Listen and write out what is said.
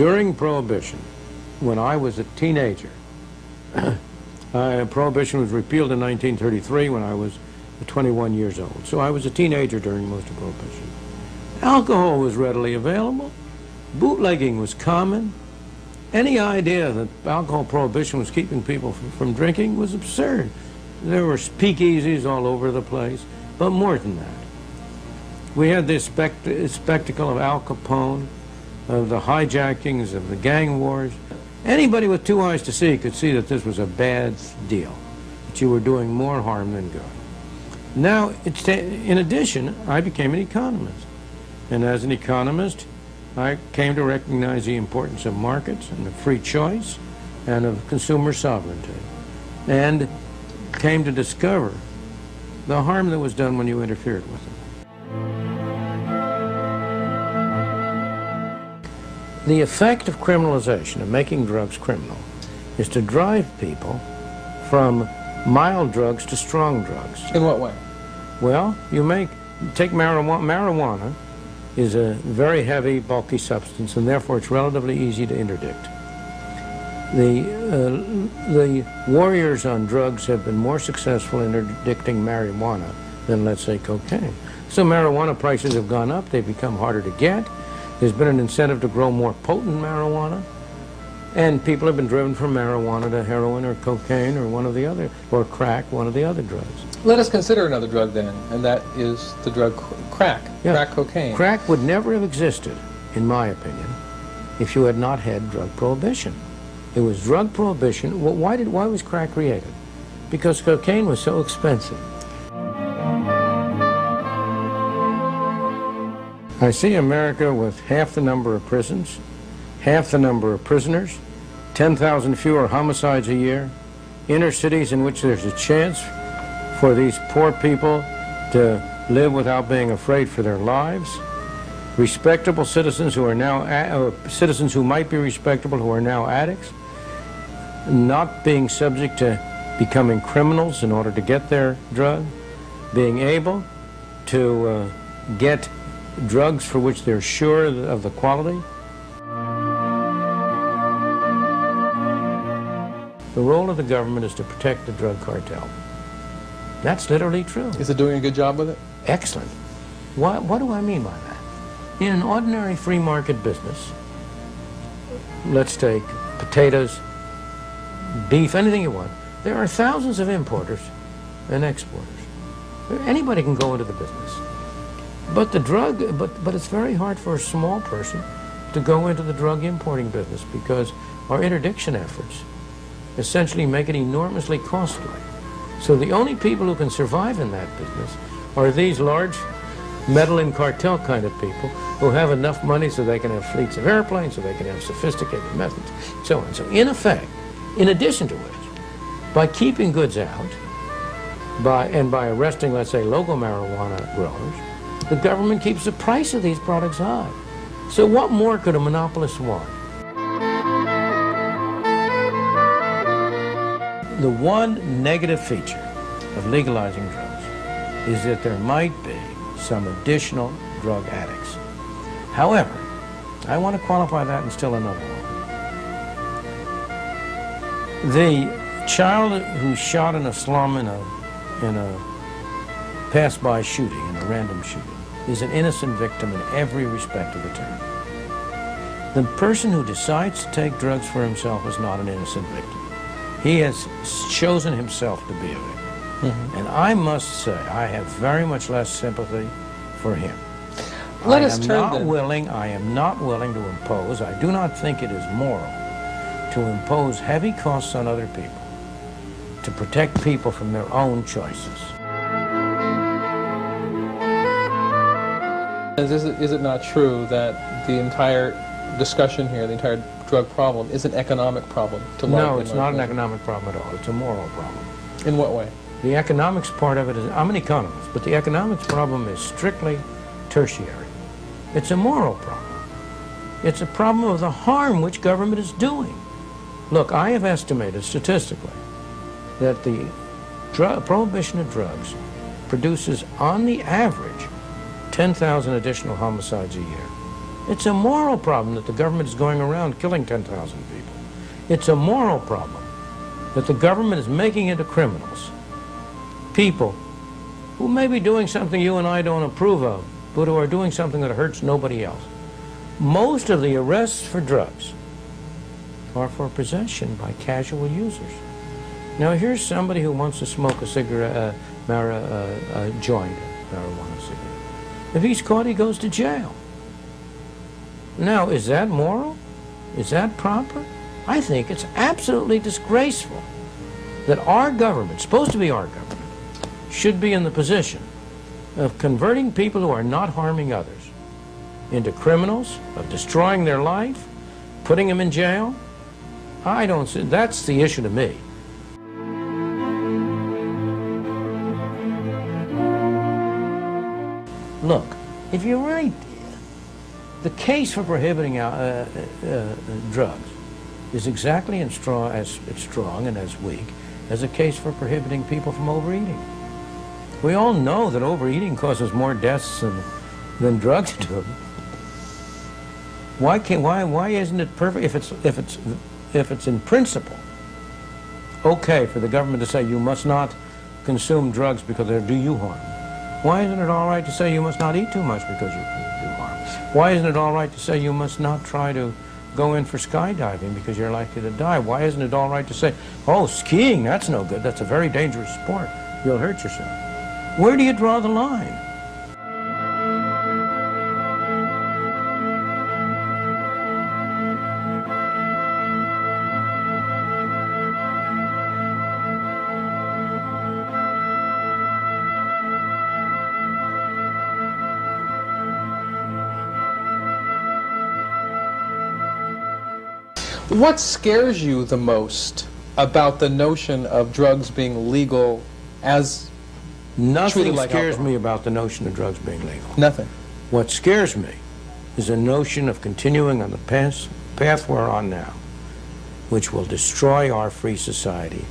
During Prohibition, when I was a teenager, uh, Prohibition was repealed in 1933 when I was 21 years old. So I was a teenager during most of Prohibition. Alcohol was readily available. Bootlegging was common. Any idea that alcohol prohibition was keeping people from, from drinking was absurd. There were speakeasies all over the place, but more than that. We had this spect- spectacle of Al Capone, of the hijackings, of the gang wars. Anybody with two eyes to see could see that this was a bad deal, that you were doing more harm than good. Now, in addition, I became an economist. And as an economist, I came to recognize the importance of markets and of free choice and of consumer sovereignty. And came to discover the harm that was done when you interfered with them. The effect of criminalization, of making drugs criminal, is to drive people from mild drugs to strong drugs. In what way? Well, you make, take marijuana, marijuana is a very heavy, bulky substance, and therefore it's relatively easy to interdict. The, uh, the warriors on drugs have been more successful in interdicting marijuana than, let's say, cocaine. So marijuana prices have gone up, they've become harder to get. There's been an incentive to grow more potent marijuana, and people have been driven from marijuana to heroin or cocaine or one of the other, or crack, one of the other drugs. Let us consider another drug then, and that is the drug crack, Yeah. crack cocaine. Crack would never have existed, in my opinion, if you had not had drug prohibition. It was drug prohibition. Wh- Why did? Why was crack created? Because cocaine was so expensive. I see America with half the number of prisons, half the number of prisoners, 10,000 fewer homicides a year, inner cities in which there's a chance for these poor people to live without being afraid for their lives, respectable citizens who are now, or citizens who might be respectable who are now addicts, not being subject to becoming criminals in order to get their drug, being able to uh, get drugs for which they're sure of the quality. The role of the government is to protect the drug cartel. That's literally true. Is it doing a good job with it? Excellent. What, what do I mean by that? In an ordinary free market business, let's take potatoes, beef, anything you want, there are thousands of importers and exporters. Anybody can go into the business. But the drug, but, but it's very hard for a small person to go into the drug importing business because our interdiction efforts essentially make it enormously costly. So the only people who can survive in that business are these large meddling cartel kind of people who have enough money so they can have fleets of airplanes, so they can have sophisticated methods, so on. So in effect, in addition to which, by keeping goods out, by and by arresting, let's say, local marijuana growers, the government keeps the price of these products high. So what more could a monopolist want? The one negative feature of legalizing drugs is that there might be some additional drug addicts. However, I want to qualify that in still another way. The child who shot in a slum in a, in a pass-by shooting, in a random shooting, is an innocent victim in every respect of the term. The person who decides to take drugs for himself is not an innocent victim. He has chosen himself to be a victim. Mm-hmm. And I must say, I have very much less sympathy for him. Let I us am turn not then. willing, I am not willing to impose, I do not think it is moral to impose heavy costs on other people to protect people from their own choices. Is it, is it not true that the entire discussion here, the entire drug problem, is an economic problem? To large No, it's not an economic problem at all. It's a moral problem. In what way? The economics part of it is, I'm an economist, but the economics problem is strictly tertiary. It's a moral problem. It's a problem of the harm which government is doing. Look, I have estimated statistically that the drug, prohibition of drugs produces, on the average, 10,000 additional homicides a year. It's a moral problem that the government is going around killing 10,000 people. It's a moral problem that the government is making into criminals people who may be doing something you and I don't approve of, but who are doing something that hurts nobody else. Most of the arrests for drugs are for possession by casual users. Now, here's somebody who wants to smoke a cigarette, uh, mara, uh, a joint, marijuana cigarette. If he's caught, he goes to jail. Now, is that moral? Is that proper? I think it's absolutely disgraceful that our government, supposed to be our government, should be in the position of converting people who are not harming others into criminals, of destroying their life, putting them in jail. I don't see, that's the issue to me. Look, if you're right, the case for prohibiting uh, uh, uh, drugs is exactly as strong, as, as strong and as weak as a case for prohibiting people from overeating. We all know that overeating causes more deaths than, than drugs do. Why can't why why isn't it perfect if it's if it's if it's in principle okay for the government to say you must not consume drugs because they do you harm? Why isn't it all right to say you must not eat too much because you do harm? Why isn't it all right to say you must not try to go in for skydiving because you're likely to die? Why isn't it all right to say, oh, skiing, that's no good. That's a very dangerous sport. You'll hurt yourself. Where do you draw the line? What scares you the most about the notion of drugs being legal as Nothing like scares alcohol. me about the notion of drugs being legal. nothing? What scares me is the notion of continuing on the path, path we're on now, which will destroy our free society